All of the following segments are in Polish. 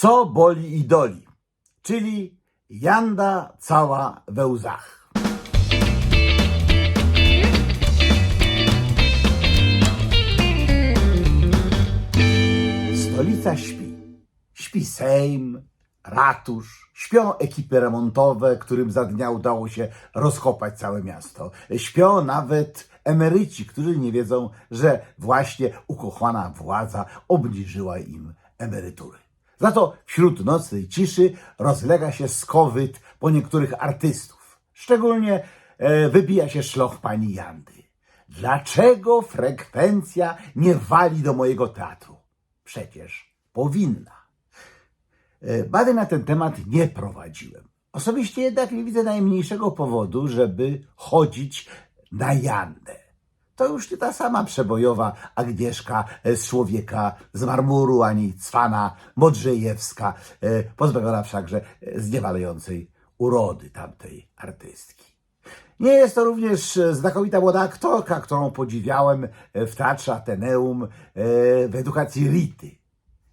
Co boli i doli, czyli Janda cała we łzach. Stolica śpi. Śpi Sejm, ratusz, śpią ekipy remontowe, którym za dnia udało się rozkopać całe miasto. Śpią nawet emeryci, którzy nie wiedzą, że właśnie ukochana władza obniżyła im emerytury. Za to wśród nocnej ciszy rozlega się skowyt po niektórych artystów. Szczególnie e, wybija się szloch pani Jandy. Dlaczego frekwencja nie wali do mojego teatru? Przecież powinna. E, na ten temat nie prowadziłem. Osobiście jednak nie widzę najmniejszego powodu, żeby chodzić na Jandę. To już nie ta sama przebojowa Agnieszka e, z człowieka z marmuru, ani cwana Modrzejewska, e, pozbawiona wszakże e, zniewalającej urody tamtej artystki. Nie jest to również znakomita młoda aktorka, którą podziwiałem w Teatrze Ateneum w edukacji Rity.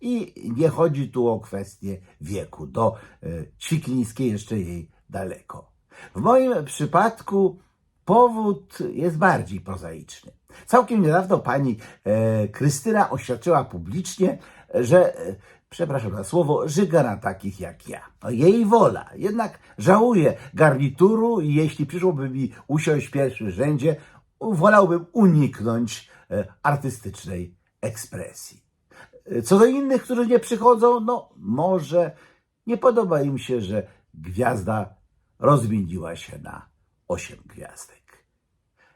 I nie chodzi tu o kwestię wieku. Do Ćwiklińskiej jeszcze jej daleko. W moim przypadku powód jest bardziej prozaiczny. Całkiem niedawno pani e, Krystyna oświadczyła publicznie, że, e, przepraszam za słowo, żyga na takich jak ja. No, jej wola. Jednak żałuję garnituru i jeśli przyszłoby mi usiąść w pierwszym rzędzie, wolałbym uniknąć e, artystycznej ekspresji. Co do innych, którzy nie przychodzą, no może nie podoba im się, że gwiazda rozmieniła się na osiem gwiazdek.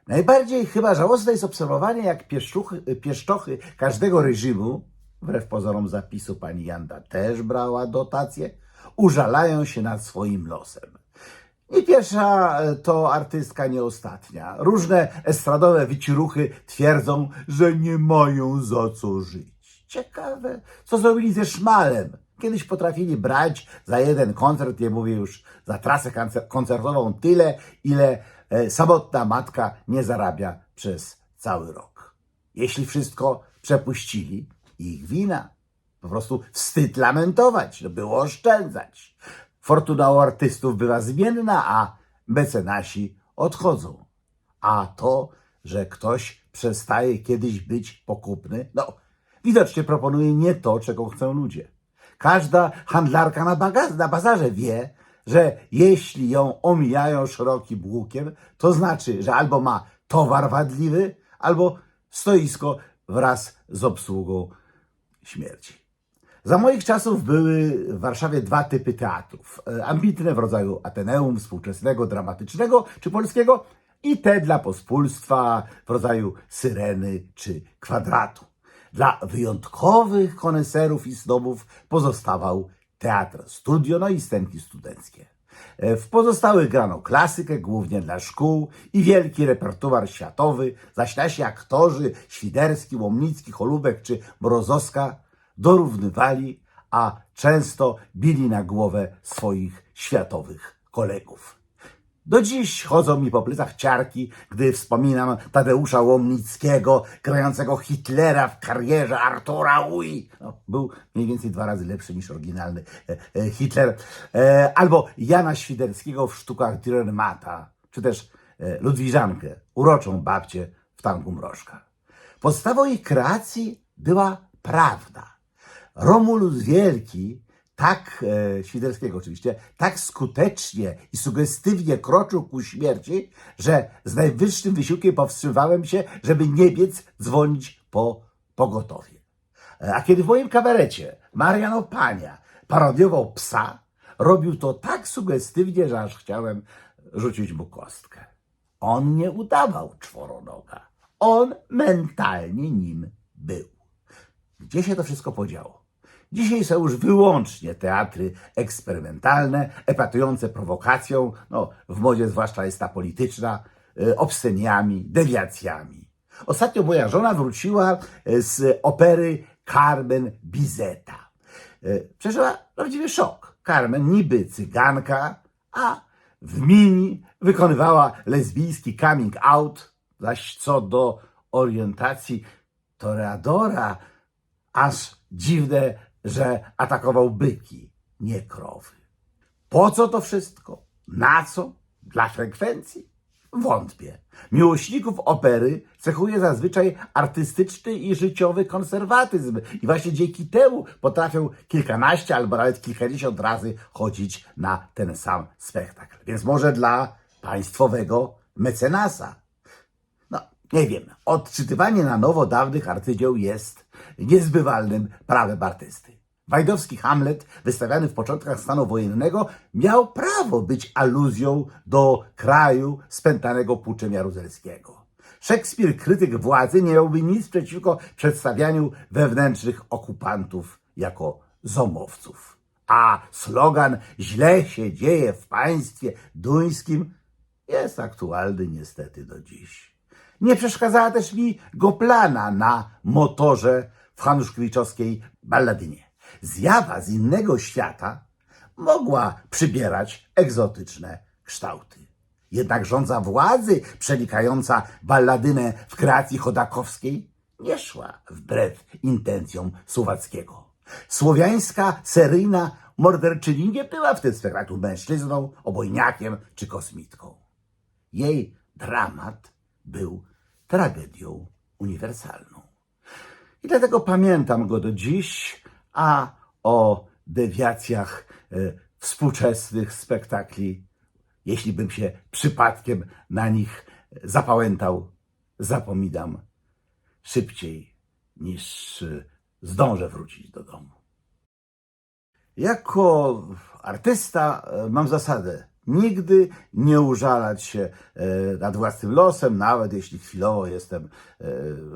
Najbardziej chyba żałosne jest obserwowanie, jak pieszczuchy, pieszczochy każdego reżimu, wbrew pozorom zapisu pani Janda też brała dotacje, użalają się nad swoim losem. Nie pierwsza e, to artystka, nie ostatnia. Różne estradowe wyciruchy twierdzą, że nie mają za co żyć. Ciekawe, co zrobili ze szmalem. Kiedyś potrafili brać za jeden koncert, nie mówię już za trasę koncertową, tyle, ile e, samotna matka nie zarabia przez cały rok. Jeśli wszystko przepuścili, ich wina. Po prostu wstyd lamentować, no było oszczędzać. Fortuna u artystów bywa zmienna, a mecenasi odchodzą. A to, że ktoś przestaje kiedyś być pokupny, no widocznie proponuje nie to, czego chcą ludzie. Każda handlarka na, baga- na bazarze wie, że jeśli ją omijają szerokim łukiem, to znaczy, że albo ma towar wadliwy, albo stoisko wraz z obsługą śmierci. Za moich czasów były w Warszawie dwa typy teatrów. E, Ambitne w rodzaju Ateneum, współczesnego, dramatycznego czy polskiego i te dla pospólstwa w rodzaju Syreny czy Kwadratu. Dla wyjątkowych koneserów i snobów pozostawał teatr studio, no i scenki studenckie. E, W pozostałych grano klasykę, głównie dla szkół i wielki repertuar światowy, zaś nasi aktorzy Świderski, Łomnicki, Cholubek czy Mrozowska dorównywali, a często bili na głowę swoich światowych kolegów. Do dziś chodzą mi po plecach ciarki, gdy wspominam Tadeusza Łomnickiego, grającego Hitlera w karierze Artura Ui. No, był mniej więcej dwa razy lepszy niż oryginalny e, e, Hitler. E, albo Jana Świderskiego w sztukach Dürrenmata, czy też e, Ludwiżankę, uroczą babcię w tangu Mrożka. Podstawą ich kreacji była prawda. Romulus Wielki, tak, e, Świderskiego oczywiście, tak skutecznie i sugestywnie kroczył ku śmierci, że z najwyższym wysiłkiem powstrzymywałem się, żeby nie biec dzwonić po pogotowie. E, A kiedy w moim kabarecie Marian Opania parodiował psa, robił to tak sugestywnie, że aż chciałem rzucić mu kostkę. On nie udawał czworonoga. On mentalnie nim był. Gdzie się to wszystko podziało? Dzisiaj są już wyłącznie teatry eksperymentalne, epatujące prowokacją, no w modzie zwłaszcza jest ta polityczna, y, obsceniami, dewiacjami. Ostatnio moja żona wróciła y, z opery Carmen Bizeta. Y, Przeżyła prawdziwy szok. Carmen niby cyganka, a w mini wykonywała lesbijski coming out, zaś co do orientacji toreadora, aż dziwne że atakował byki, nie krowy. Po co to wszystko? Na co? Dla frekwencji? Wątpię. Miłośników opery cechuje zazwyczaj artystyczny i życiowy konserwatyzm i właśnie dzięki temu potrafią kilkanaście albo nawet kilkadziesiąt razy chodzić na ten sam spektakl. Więc może dla państwowego mecenasa. Nie wiem. Odczytywanie na nowo dawnych arcydzieł jest niezbywalnym prawem artysty. Wajdowski Hamlet, wystawiany w początkach stanu wojennego, miał prawo być aluzją do kraju spętanego puczem jaruzelskiego. Szekspir, krytyk władzy, nie miałby nic przeciwko przedstawianiu wewnętrznych okupantów jako zomowców. A slogan źle się dzieje w państwie duńskim jest aktualny niestety do dziś. Nie przeszkadzała też mi goplana na motorze w hanuszkiewiczowskiej balladynie. Zjawa z innego świata mogła przybierać egzotyczne kształty. Jednak rządza władzy przenikająca balladynę w kreacji chodakowskiej nie szła wbrew intencjom Słowackiego. Słowiańska seryjna morderczyni nie była w tym spektaklu mężczyzną, obojniakiem czy kosmitką. Jej dramat był tragedią uniwersalną. I dlatego pamiętam go do dziś, a o dewiacjach e, współczesnych spektakli, jeśli bym się przypadkiem na nich zapałętał, zapominam szybciej niż e, zdążę wrócić do domu. Jako artysta e, mam zasadę nigdy nie użalać się e, nad własnym losem, nawet jeśli chwilowo jestem e,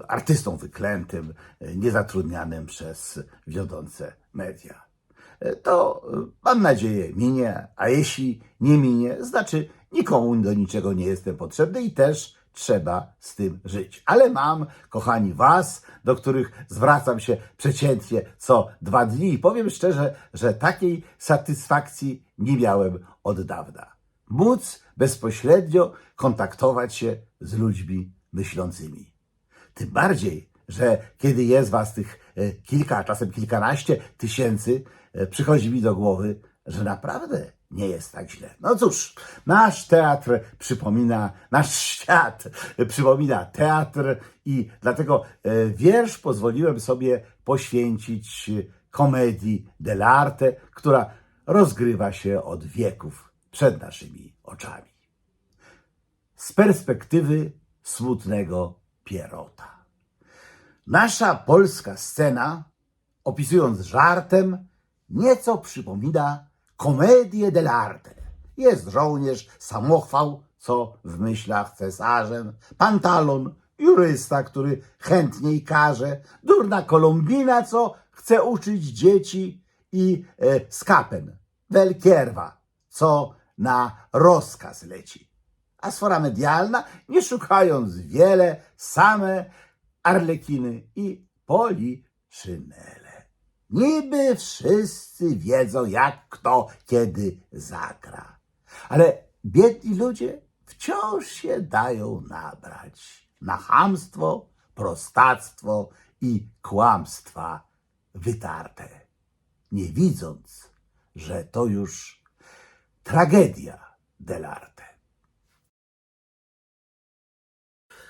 artystą wyklętym, e, niezatrudnianym przez wiodące media. To mam nadzieję minie, a jeśli nie minie, znaczy nikomu do niczego nie jestem potrzebny i też trzeba z tym żyć. Ale mam, kochani, Was, do których zwracam się przeciętnie co dwa dni i powiem szczerze, że takiej satysfakcji nie miałem od dawna. Móc bezpośrednio kontaktować się z ludźmi myślącymi. Tym bardziej, że kiedy jest Was tych e, kilka, czasem kilkanaście tysięcy, e, przychodzi mi do głowy, że naprawdę nie jest tak źle. No cóż, nasz teatr przypomina, nasz świat przypomina teatr i dlatego e, wiersz pozwoliłem sobie poświęcić komedii dell'arte, która rozgrywa się od wieków przed naszymi oczami. Z perspektywy smutnego Pierota. Nasza polska scena, opisując żartem, nieco przypomina komedię dell'arte. Jest żołnierz, samochwał, co w myślach cesarzem, pantalon, jurysta, który chętniej każe, durna Kolumbina, co chce uczyć dzieci i e, skapen, welkierwa, co na rozkaz leci. A sfera medialna, nie szukając wiele, same arlekiny i poliszynele. Niby wszyscy wiedzą, jak kto kiedy zagra. Ale biedni ludzie wciąż się dają nabrać na chamstwo, prostactwo i kłamstwa wytarte, nie widząc, że to już tragedia dell'arte.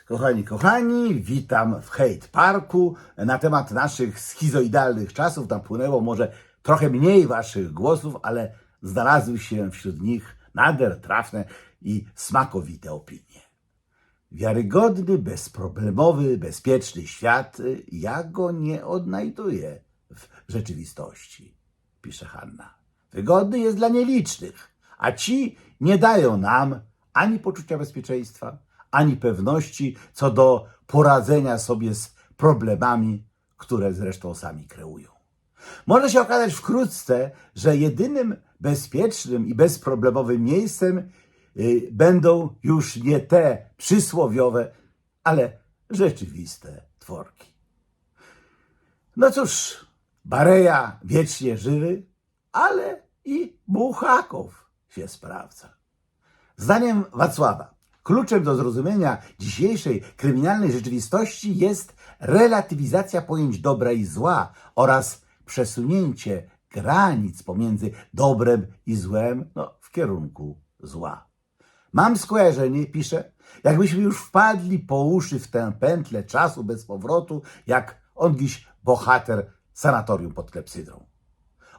Kochani, kochani, witam w Hate Parku. Na temat naszych schizoidalnych czasów napłynęło może trochę mniej waszych głosów, ale znalazły się wśród nich nader trafne i smakowite opinie. Wiarygodny, bezproblemowy, bezpieczny świat, ja go nie odnajduję w rzeczywistości, pisze Hanna. Wygodny jest dla nielicznych, a ci nie dają nam ani poczucia bezpieczeństwa, ani pewności co do poradzenia sobie z problemami, które zresztą sami kreują. Może się okazać wkrótce, że jedynym bezpiecznym i bezproblemowym miejscem y, będą już nie te przysłowiowe, ale rzeczywiste tworki. No cóż, Bareja wiecznie żywy, ale i Buchakow się sprawdza. Zdaniem Wacława, kluczem do zrozumienia dzisiejszej kryminalnej rzeczywistości jest relatywizacja pojęć dobra i zła oraz przesunięcie granic pomiędzy dobrem i złem no, w kierunku zła. Mam skojarzenie, pisze, jakbyśmy już wpadli po uszy w tę pętlę czasu bez powrotu, jak ongiś bohater sanatorium pod klepsydrą.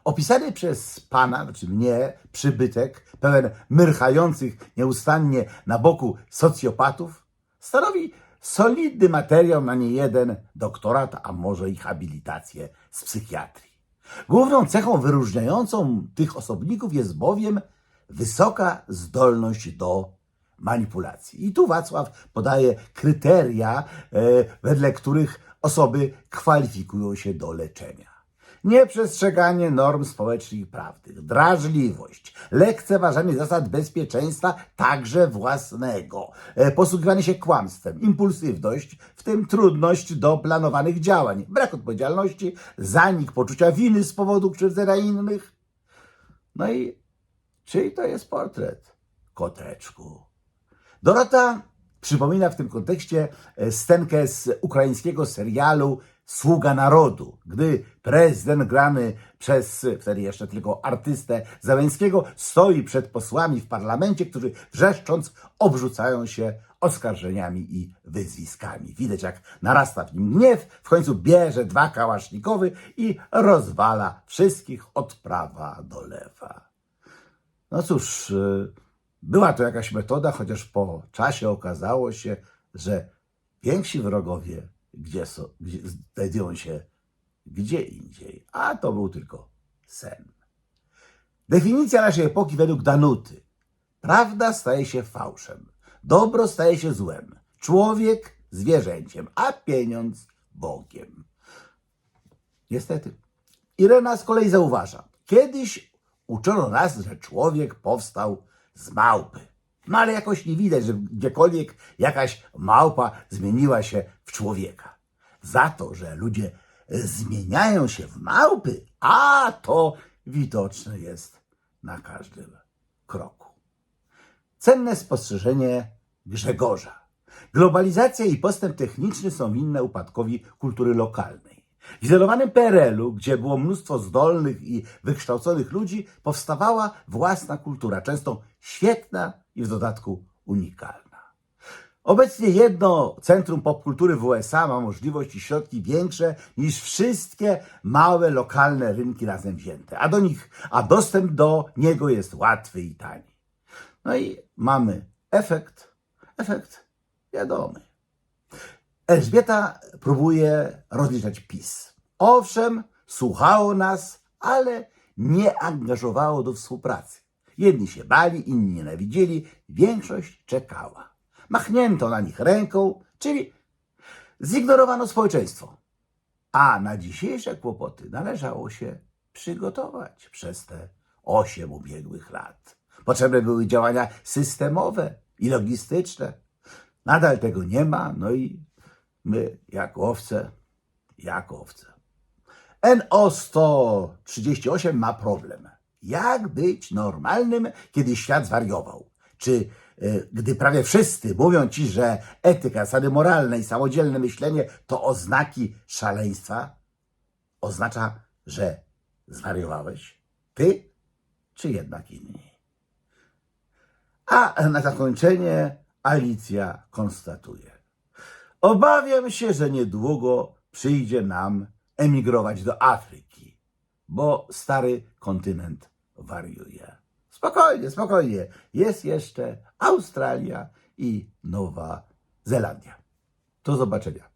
Opisany przez pana, znaczy mnie, przybytek, pełen myrchających nieustannie na boku socjopatów, stanowi solidny materiał na niejeden doktorat, a może i habilitację z psychiatrii. Główną cechą wyróżniającą tych osobników jest bowiem wysoka zdolność do manipulacji. I tu Wacław podaje kryteria, e, wedle których osoby kwalifikują się do leczenia. Nieprzestrzeganie norm społecznych i prawnych, drażliwość, lekceważenie zasad bezpieczeństwa, także własnego, e, posługiwanie się kłamstwem, impulsywność, w tym trudność do planowanych działań, brak odpowiedzialności, zanik poczucia winy z powodu krzywdzenia innych. No i czyj to jest portret? Koteczku. Dorota przypomina w tym kontekście e, scenkę z ukraińskiego serialu Sługa Narodu, gdy prezydent grany przez wtedy jeszcze tylko artystę Załęskiego stoi przed posłami w parlamencie, którzy wrzeszcząc obrzucają się oskarżeniami i wyzwiskami. Widać jak narasta w nim gniew, w końcu bierze dwa kałasznikowy i rozwala wszystkich od prawa do lewa. No cóż, y, była to jakaś metoda, chociaż po czasie okazało się, że więksi wrogowie gdzie, są, gdzie znajdują się gdzie indziej, a to był tylko sen. Definicja naszej epoki według Danuty. Prawda staje się fałszem, dobro staje się złem, człowiek zwierzęciem, a pieniądz Bogiem. Niestety. Irena z kolei zauważa. Kiedyś uczono nas, że człowiek powstał z małpy. No ale jakoś nie widać, że gdziekolwiek jakaś małpa zmieniła się w człowieka. Za to, że ludzie zmieniają się w małpy, a to widoczne jest na każdym kroku. Cenne spostrzeżenie Grzegorza. Globalizacja i postęp techniczny są winne upadkowi kultury lokalnej. W izolowanym PRL-u, gdzie było mnóstwo zdolnych i wykształconych ludzi, powstawała własna kultura, często świetna i w dodatku unikalna. Obecnie jedno centrum popkultury w USA ma możliwości i środki większe niż wszystkie małe lokalne rynki razem wzięte, a do nich, a dostęp do niego jest łatwy i tani. No i mamy efekt, efekt wiadomy. Elżbieta próbuje rozliczać PiS. Owszem, słuchało nas, ale nie angażowało do współpracy. Jedni się bali, inni nienawidzieli, większość czekała. Machnięto na nich ręką, czyli zignorowano społeczeństwo. A na dzisiejsze kłopoty należało się przygotować przez te osiem ubiegłych lat. Potrzebne były działania systemowe i logistyczne. Nadal tego nie ma, no i my, jak owce, jak owce. NO138 ma problem. Jak być normalnym, kiedy świat zwariował? Czy y, gdy prawie wszyscy mówią ci, że etyka, zasady moralne i samodzielne myślenie to oznaki szaleństwa, oznacza, że zwariowałeś? Ty, czy jednak inni? A na zakończenie Alicja konstatuje. Obawiam się, że niedługo przyjdzie nam emigrować do Afryki, bo stary kontynent wariuje. Spokojnie, spokojnie. Jest jeszcze Australia i Nowa Zelandia. Do zobaczenia.